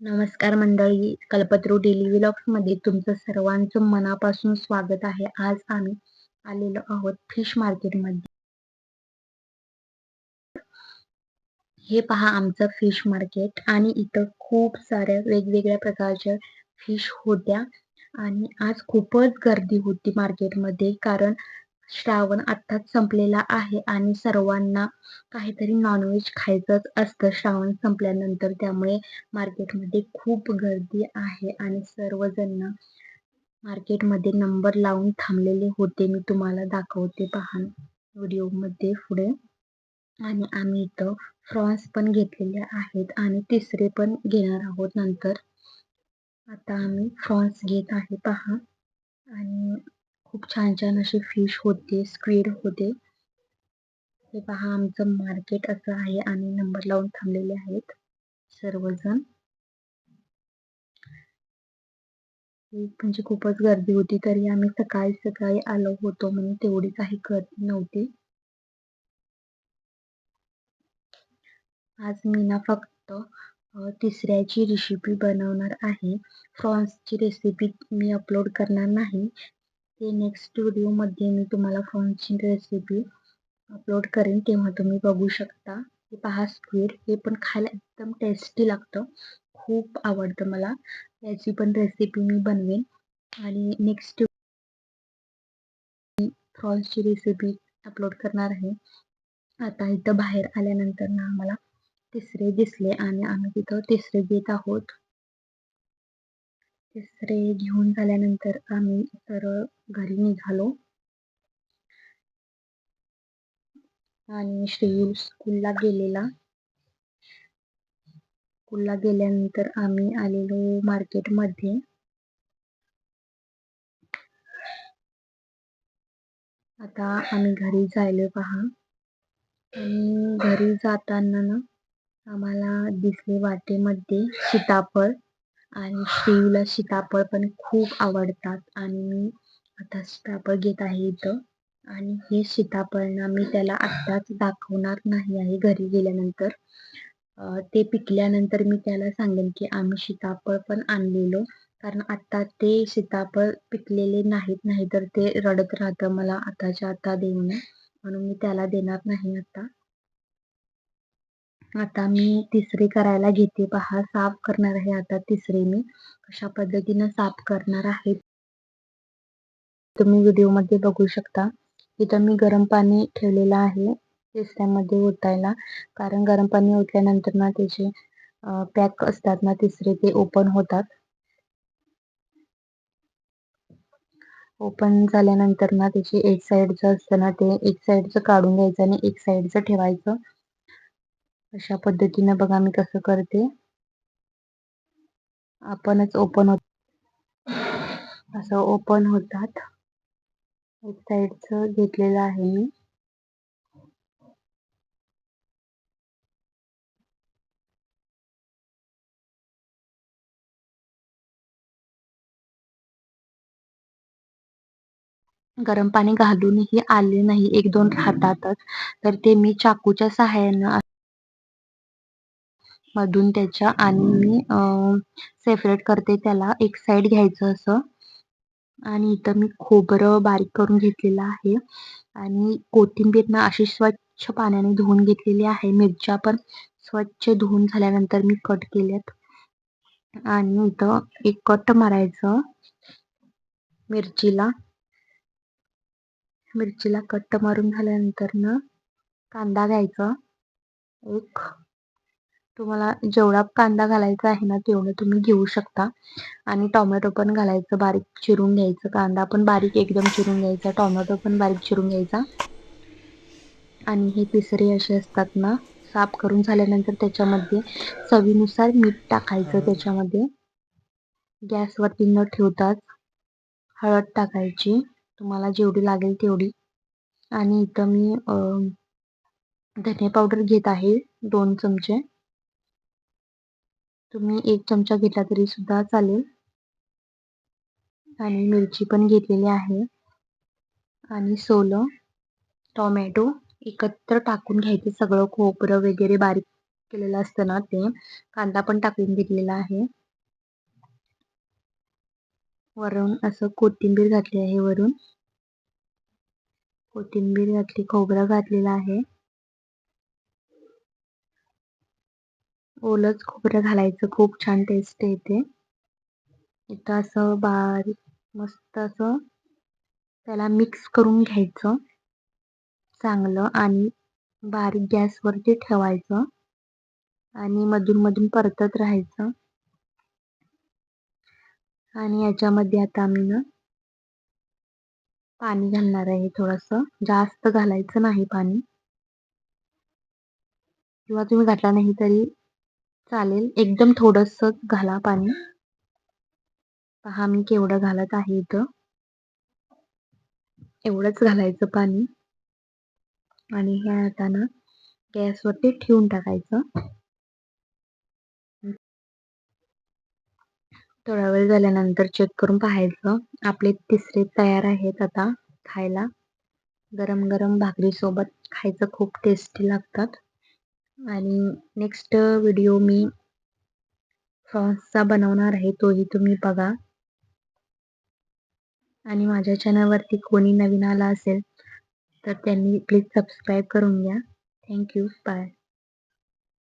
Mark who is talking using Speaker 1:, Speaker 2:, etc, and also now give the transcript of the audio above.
Speaker 1: नमस्कार मंडळी कल्पत्रू डेली मध्ये तुमचं सर्वांचं मनापासून स्वागत आहे. आज आम्ही आलेलो आहोत फिश मार्केटमध्ये. हे पहा आमचं फिश मार्केट आणि इथं खूप साऱ्या वेगवेगळ्या प्रकारच्या फिश होत्या. आणि आज खूपच गर्दी होती मार्केटमध्ये कारण श्रावण आत्ताच संपलेला आहे आणि सर्वांना काहीतरी नॉनव्हेज खायचंच असतं. श्रावण संपल्यानंतर त्यामुळे मार्केटमध्ये खूप गर्दी आहे आणि सर्वजण मार्केटमध्ये नंबर लावून थांबलेले होते. मी तुम्हाला दाखवते पहा व्हिडिओमध्ये पुढे. आणि आम्ही इथं फ्रॉन्स पण घेतलेले आहेत आणि तिसरे पण घेणार आहोत नंतर. आता आम्ही फ्रॉन्स घेत आहे पहा. आणि खूप छान छान असे फिश होते स्क्विड होते. हे पहा आमचं मार्केट असं आहे आणि नंबर लावून थांबलेले आहेत सर्वजण. म्हणजे खूपच गर्दी होती तरी आम्ही सकाळी सकाळी आलो होतो म्हणून तेवढी काही गर्दी नव्हती. आज मी ना फक्त तिसऱ्याची रेसिपी बनवणार आहे. फ्रॉन्सची रेसिपी मी अपलोड करणार नाही. ते नेक्स्ट व्हिडिओमध्ये मी तुम्हाला फ्रॉन्सची रेसिपी अपलोड करेन तेव्हा तुम्ही बघू शकता. हे पहा स्क्वीड हे पण खायला एकदम टेस्टी लागतं. खूप आवडतं मला. याची पण रेसिपी मी बनवेन. आणि नेक्स्ट फ्रॉन्सची रेसिपी अपलोड करणार आहे. आता इथं बाहेर आल्यानंतर ना आम्हाला तिसरे दिसले आणि आम्ही तिथं तिसरे घेत आहोत. तिसरे घेऊन झाल्यानंतर आम्ही सरळ घरी निघालो. आणि श्री स्कूलला गेलेला. स्कूलला गेल्यानंतर आम्ही आलेलो मार्केटमध्ये आता आम्ही घरी जायलो पहा. आणि घरी जाताना ना आम्हाला दिसले वाटेमध्ये सीताफळ. आणि श्रीला सीताफळ पण खूप आवडतात आणि मी आता सीताफळ घेत आहे इथं. आणि हे सीताफळ ना मी त्याला आत्ताच दाखवणार नाही आहे घरी गेल्यानंतर. ते पिकल्यानंतर मी त्याला सांगेन की आम्ही सीताफळ पण आणलेलो. कारण आता ते सीताफळ पिकलेले नाहीत नाही तर ते रडत राहतं मला आताच्या आता देऊन. म्हणून मी त्याला देणार नाही आता आता मी तिसरी करायला घेते पहा साफ करणार आहे आता तिसरी मी. अशा पद्धतीनं साफ करणार आहे. तुम्ही व्हिडिओमध्ये बघू शकता. इथं मी गरम पाणी ठेवलेलं आहे तिसऱ्यामध्ये ओतायला. कारण गरम पाणी ओतल्यानंतर ना त्याचे पॅक असतात ना तिसरे ते ओपन होतात. ओपन झाल्यानंतर ना त्याची एक साईडचं असतं ना ते एक साईडचं काढून घ्यायचं आणि एक साईडचं ठेवायचं. अशा पद्धतीनं बघा मी कसं करते. आपणच ओपन होत असं ओपन होतात. एक साईडचं घेतलेलं आहे मी. गरम पाणी घालूनही आले नाही एक दोन राहतातच तर ते मी चाकूच्या सहाय्यानं मधून त्याच्या आणि मी सेपरेट करते त्याला. एक साईड घ्यायचं असं. आणि इथं मी खोबरं बारीक करून घेतलेलं आहे. आणि कोथिंबीर ना अशी स्वच्छ पाण्याने धुवून घेतलेली आहे. मिरच्या पण स्वच्छ धुवून झाल्यानंतर मी कट केल्यात. आणि इथं एक कट मारायचं मिरचीला. मिरचीला कट मारून झाल्यानंतर ना कांदा घ्यायचा. एक तुम्हाला जेवढा कांदा घालायचा आहे ना तेवढं तुम्ही घेऊ शकता. आणि टोमॅटो पण घालायचं बारीक चिरून घ्यायचं. कांदा पण बारीक एकदम चिरून घ्यायचा. टोमॅटो पण बारीक चिरून घ्यायचा. आणि हे तिसरे असे असतात ना साफ करून झाल्यानंतर त्याच्यामध्ये चवीनुसार मीठ टाकायचं त्याच्यामध्ये. गॅसवरती न ठेवताच हळद टाकायची. तुम्हाला जेवढी लागेल तेवढी. आणि इथं मी धने पावडर घेत आहे दोन चमचे. तुम्ही एक चमचा घेतला तरी सुद्धा चालेल. आणि मिरची पण घेतलेली आहे. आणि सोलं टोमॅटो एकत्र टाकून घ्यायचे. सगळं खोबरं वगैरे बारीक केलेलं असतं ना ते. कांदा पण टाकून घेतलेला आहे. वरून असं कोथिंबीर घातली आहे वरून. कोथिंबीर घातली खोबरं घातलेलं आहे. ओलंच खोबरं घालायचं. खूप छान टेस्ट येते इथं असं बारीक मस्त असं त्याला मिक्स करून घ्यायचं. चांगलं आणि बारीक गॅसवरती ठेवायचं. आणि मधून मधून परतत राहायचं. आणि याच्यामध्ये आता आम्ही ना पाणी घालणार आहे थोडंसं. जास्त घालायचं नाही पाणी. किंवा तुम्ही घातला नाही तरी चालेल. एकदम थोडंसंच घाला पाणी. पहा मी केवढं घालत आहे इथं. एवढंच घालायचं पाणी. आणि हे आता ना गॅसवरती ठेवून टाकायचं. थोडा वेळ झाल्यानंतर चेक करून पाहायचं. आपले तिसरे तयार आहेत आता खायला. गरम गरम भाकरीसोबत खायचं खूप टेस्टी लागतात. आणि नेक्स्ट व्हिडिओ मी फ्रॉन्सचा बनवणार आहे तोही तुम्ही बघा. आणि माझ्या चॅनलवरती कोणी नवीन आला असेल तर त्यांनी प्लीज सबस्क्राईब करून घ्या. Thank you bye